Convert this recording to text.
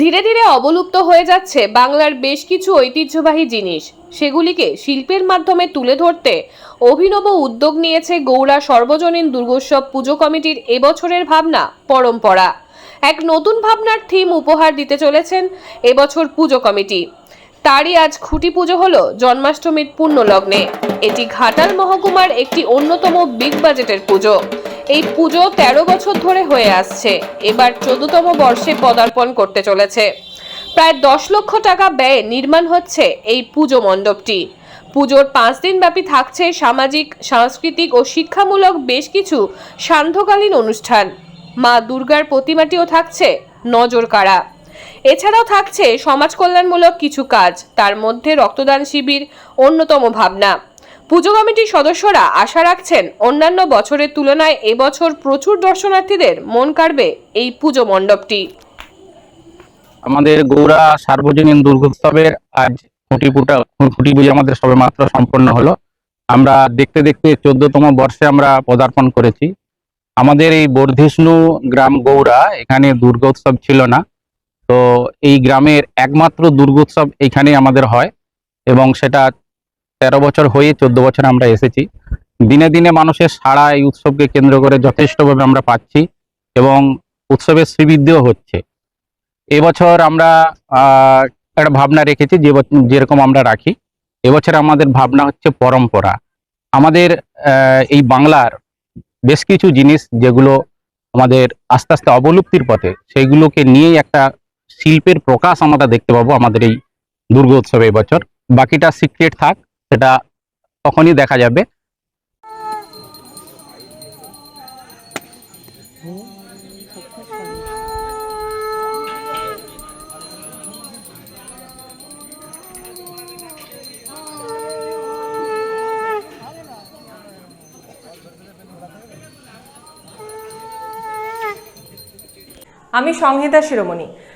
ধীরে ধীরে অবলুপ্ত হয়ে যাচ্ছে বাংলার বেশ কিছু ঐতিহ্যবাহী জিনিস। সেগুলিকে শিল্পের মাধ্যমে তুলে ধরতে অভিনব উদ্যোগ নিয়েছে গৌড়া সর্বজনীন দুর্গোৎসব পুজো কমিটির এবছরের ভাবনা, পরম্পরা। এক নতুন ভাবনার থিম উপহার দিতে চলেছেন এবছর পুজো কমিটি। তারই আজ খুঁটি পুজো হলো জন্মাষ্টমীর পূর্ণ লগ্নে এটি ঘাটাল মহকুমার একটি অন্যতম বিগ বাজেটের পুজো। এই পুজো তেরো বছর ধরে হয়ে আসছে। এবার চোদ্দতম বর্ষে পদার্পণ করতে চলেছে। প্রায় দশ লক্ষ টাকা ব্যয়ে নির্মাণ হচ্ছে এই পুজো মণ্ডপটি। পুজোর পাঁচ দিন ব্যাপী থাকছে সামাজিক, সাংস্কৃতিক ও শিক্ষামূলক বেশ কিছু সান্ধ্যকালীন অনুষ্ঠান। মা দুর্গার প্রতিমাটিও থাকছে নজর কাড়া। এছাড়াও থাকছে সমাজ কল্যাণমূলক কিছু কাজ, তার মধ্যে রক্তদান শিবির, অন্যতম ভাবনা। পুজো কমিটির সদস্যরা আশা রাখছেন অন্যান্য বছরের তুলনায় এবছর প্রচুর দর্শনার্থীদের মন কাড়বে এই পুজো মণ্ডপটি। আমাদের গৌড়া সার্বজনীন দুর্গোৎসবের আজ খুঁটি খুঁটি পুজো আমাদের সবে মাত্র সম্পন্ন হলো। আমরা দেখতে দেখতে চোদ্দতম বর্ষে আমরা পদার্পণ করেছি। আমাদের এই বর্ধিষ্ণু গ্রাম গৌড়া, এখানে দুর্গোৎসব ছিল না। তো এই গ্রামের একমাত্র দুর্গোৎসব এখানে আমাদের হয় এবং সেটা তেরো বছর হয়ে চোদ্দ বছর আমরা এসেছি। দিনে দিনে মানুষের সাড়া এই উৎসবকে কেন্দ্র করে যথেষ্টভাবে আমরা পাচ্ছি এবং উৎসবের শ্রীবৃদ্ধিও হচ্ছে। এবছর আমরা একটা ভাবনা রেখেছি যে যেরকম আমরা রাখি। এবছর আমাদের ভাবনা হচ্ছে পরম্পরা। আমাদের এই বাংলার বেশ কিছু জিনিস যেগুলো আমাদের আস্তে আস্তে অবলুপ্তির পথে, সেইগুলোকে নিয়েই একটা শিল্পের প্রকাশ আমরা দেখতে পাবো আমাদের এই দুর্গোৎসবে এবছর। বাকিটা সিক্রেট থাক। সেটা তখনই দেখা যাবে। আমি সংহিতা শিরোমণি।